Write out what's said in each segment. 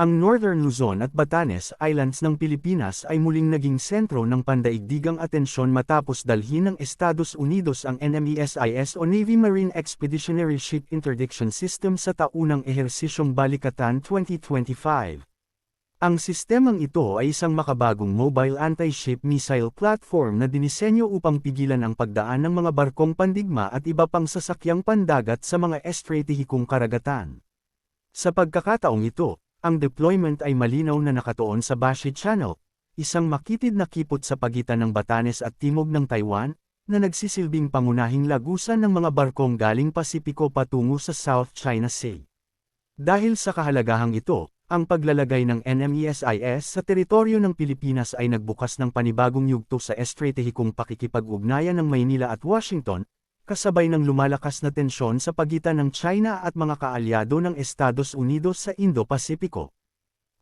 Ang Northern Luzon at Batanes Islands ng Pilipinas ay muling naging sentro ng pandaigdigang atensyon matapos dalhin ng Estados Unidos ang NMESIS o Navy Marine Expeditionary Ship Interdiction System sa taunang ehersisyong Balikatan 2025. Ang sistemang ito ay isang makabagong mobile anti-ship missile platform na dinisenyo upang pigilan ang pagdaan ng mga barkong pandigma at iba pang sasakyang pandagat sa mga estratehikong karagatan. Sa pagkakataong ito, ang deployment ay malinaw na nakatuon sa Bashi Channel, isang makitid na kipot sa pagitan ng Batanes at Timog ng Taiwan, na nagsisilbing pangunahing lagusan ng mga barkong galing Pasipiko patungo sa South China Sea. Dahil sa kahalagahang ito, ang paglalagay ng NMESIS sa teritoryo ng Pilipinas ay nagbukas ng panibagong yugto sa estratehikong pakikipag-ugnayan ng Maynila at Washington, kasabay ng lumalakas na tensyon sa pagitan ng China at mga kaalyado ng Estados Unidos sa Indo-Pasipiko.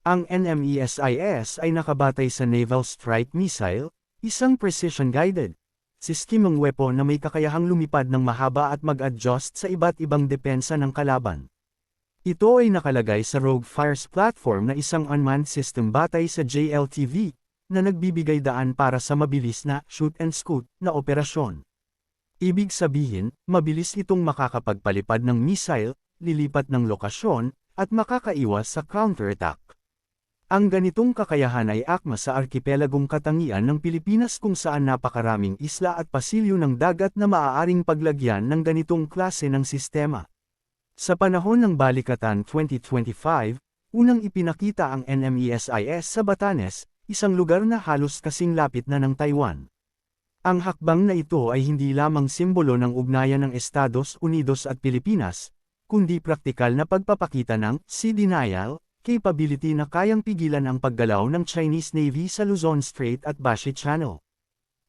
Ang NMESIS ay nakabatay sa Naval Strike Missile, isang precision-guided, sistemang weapon na may kakayahang lumipad ng mahaba at mag-adjust sa iba't ibang depensa ng kalaban. Ito ay nakalagay sa Rogue Fires platform na isang unmanned system batay sa JLTV, na nagbibigay daan para sa mabilis na shoot-and-scoot na operasyon. Ibig sabihin, mabilis itong makakapagpalipad ng missile, lilipat ng lokasyon, at makakaiwas sa counterattack. Ang ganitong kakayahan ay akma sa arkipelagong katangian ng Pilipinas kung saan napakaraming isla at pasilyo ng dagat na maaaring paglagyan ng ganitong klase ng sistema. Sa panahon ng Balikatan 2025, unang ipinakita ang NMESIS sa Batanes, isang lugar na halos kasing lapit na ng Taiwan. Ang hakbang na ito ay hindi lamang simbolo ng ugnayan ng Estados Unidos at Pilipinas, kundi praktikal na pagpapakita ng sea denial capability na kayang pigilan ang paggalaw ng Chinese Navy sa Luzon Strait at Bashi Channel.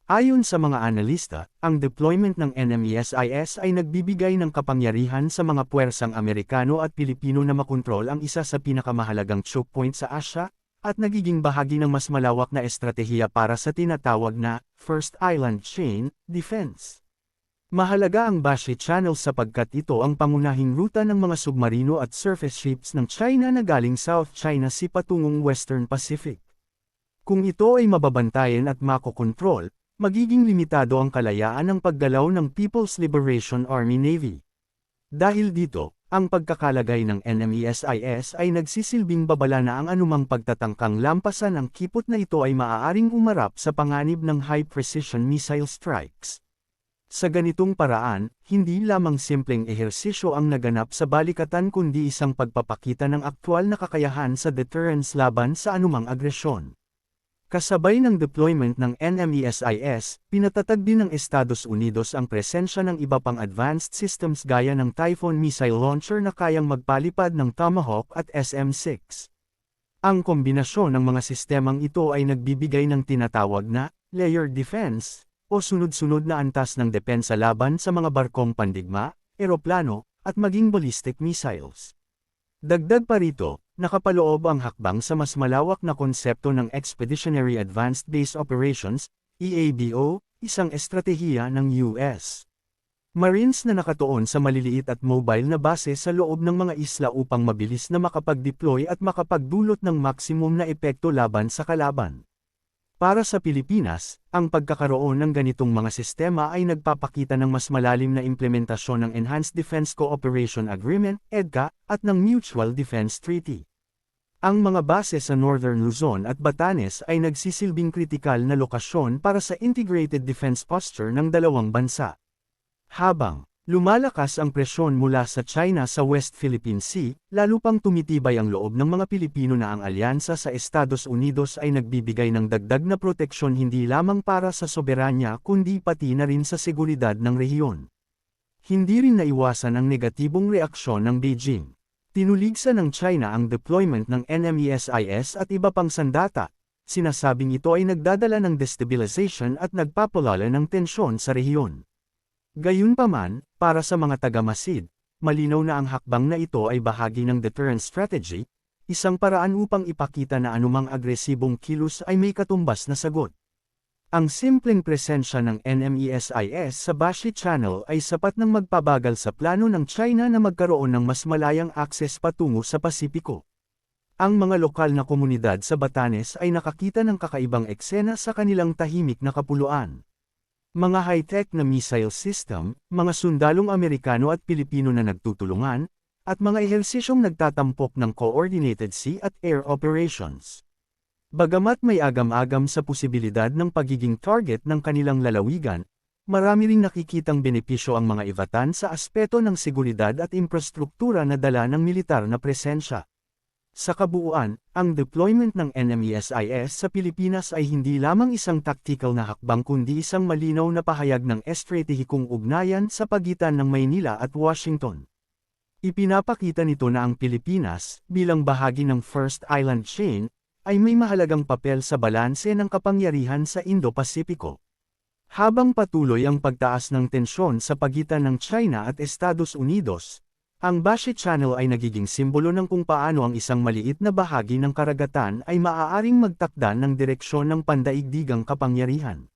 Ayon sa mga analista, ang deployment ng NMESIS ay nagbibigay ng kapangyarihan sa mga puwersang Amerikano at Pilipino na makontrol ang isa sa pinakamahalagang choke point sa Asia, at nagiging bahagi ng mas malawak na estratehiya para sa tinatawag na First Island Chain Defense. Mahalaga ang Bashi Channel sapagkat ito ang pangunahing ruta ng mga submarino at surface ships ng China na galing South China Sea patungong Western Pacific. Kung ito ay mababantayan at makokontrol, magiging limitado ang kalayaan ng paggalaw ng People's Liberation Army Navy. Dahil dito, ang pagkakalagay ng NMESIS ay nagsisilbing babala na ang anumang pagtatangkang lampasan ng kipot na ito ay maaaring umarap sa panganib ng high-precision missile strikes. Sa ganitong paraan, hindi lamang simpleng ehersisyo ang naganap sa balikatan kundi isang pagpapakita ng aktwal na kakayahan sa deterrence laban sa anumang agresyon. Kasabay ng deployment ng NMESIS, pinatatag din ng Estados Unidos ang presensya ng iba pang advanced systems gaya ng Typhoon missile launcher na kayang magpalipad ng Tomahawk at SM-6. Ang kombinasyon ng mga sistemang ito ay nagbibigay ng tinatawag na layered defense o sunod-sunod na antas ng depensa laban sa mga barkong pandigma, eroplano, at maging ballistic missiles. Dagdag pa rito, nakapaloob ang hakbang sa mas malawak na konsepto ng Expeditionary Advanced Base Operations, EABO, isang estratehiya ng US. Marines na nakatuon sa maliliit at mobile na base sa loob ng mga isla upang mabilis na makapag-deploy at makapagdulot ng maximum na epekto laban sa kalaban. Para sa Pilipinas, ang pagkakaroon ng ganitong mga sistema ay nagpapakita ng mas malalim na implementasyon ng Enhanced Defense Cooperation Agreement, EDCA, at ng Mutual Defense Treaty. Ang mga base sa Northern Luzon at Batanes ay nagsisilbing kritikal na lokasyon para sa integrated defense posture ng dalawang bansa. Habang lumalakas ang presyon mula sa China sa West Philippine Sea, lalo pang tumitibay ang loob ng mga Pilipino na ang alyansa sa Estados Unidos ay nagbibigay ng dagdag na proteksyon hindi lamang para sa soberanya kundi pati na rin sa seguridad ng rehiyon. Hindi rin naiwasan ang negatibong reaksyon ng Beijing. Tinuligsa ng China ang deployment ng NMESIS at iba pang sandata. Sinasabing ito ay nagdadala ng destabilization at nagpapalala ng tensyon sa rehiyon. Gayunpaman, para sa mga taga-Masid, malinaw na ang hakbang na ito ay bahagi ng deterrence strategy, isang paraan upang ipakita na anumang agresibong kilos ay may katumbas na sagot. Ang simpleng presensya ng NMESIS sa Bashi Channel ay sapat nang magpabagal sa plano ng China na magkaroon ng mas malayang akses patungo sa Pasipiko. Ang mga lokal na komunidad sa Batanes ay nakakita ng kakaibang eksena sa kanilang tahimik na kapuluan. Mga high-tech na missile system, mga sundalong Amerikano at Pilipino na nagtutulungan, at mga ehersisyong nagtatampok ng coordinated sea at air operations. Bagamat may agam-agam sa posibilidad ng pagiging target ng kanilang lalawigan, marami ring nakikitang benepisyo ang mga ivatan sa aspeto ng seguridad at infrastruktura na dala ng militar na presensya. Sa kabuuan, ang deployment ng NMESIS sa Pilipinas ay hindi lamang isang tactical na hakbang kundi isang malinaw na pahayag ng estratehikong ugnayan sa pagitan ng Maynila at Washington. Ipinapakita nito na ang Pilipinas, bilang bahagi ng First Island Chain, ay may mahalagang papel sa balanse ng kapangyarihan sa Indo-Pasipiko. Habang patuloy ang pagtaas ng tensyon sa pagitan ng China at Estados Unidos, ang Bashi Channel ay nagiging simbolo ng kung paano ang isang maliit na bahagi ng karagatan ay maaaring magtakda ng direksyon ng pandaigdigang kapangyarihan.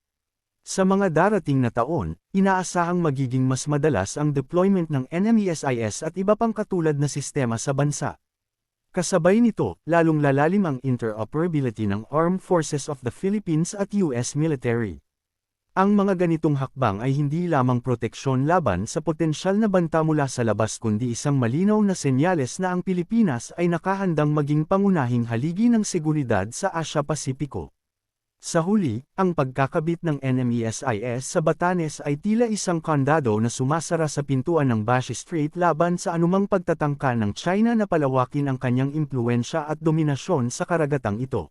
Sa mga darating na taon, inaasahang magiging mas madalas ang deployment ng NMESIS at iba pang katulad na sistema sa bansa. Kasabay nito, lalong lalalim ang interoperability ng Armed Forces of the Philippines at US military. Ang mga ganitong hakbang ay hindi lamang proteksyon laban sa potensyal na banta mula sa labas kundi isang malinaw na senyales na ang Pilipinas ay nakahandang maging pangunahing haligi ng seguridad sa Asia-Pasipiko. Sa huli, ang pagkakabit ng NMESIS sa Batanes ay tila isang kandado na sumasara sa pintuan ng Bashi Strait laban sa anumang pagtatangka ng China na palawakin ang kanyang impluensya at dominasyon sa karagatang ito.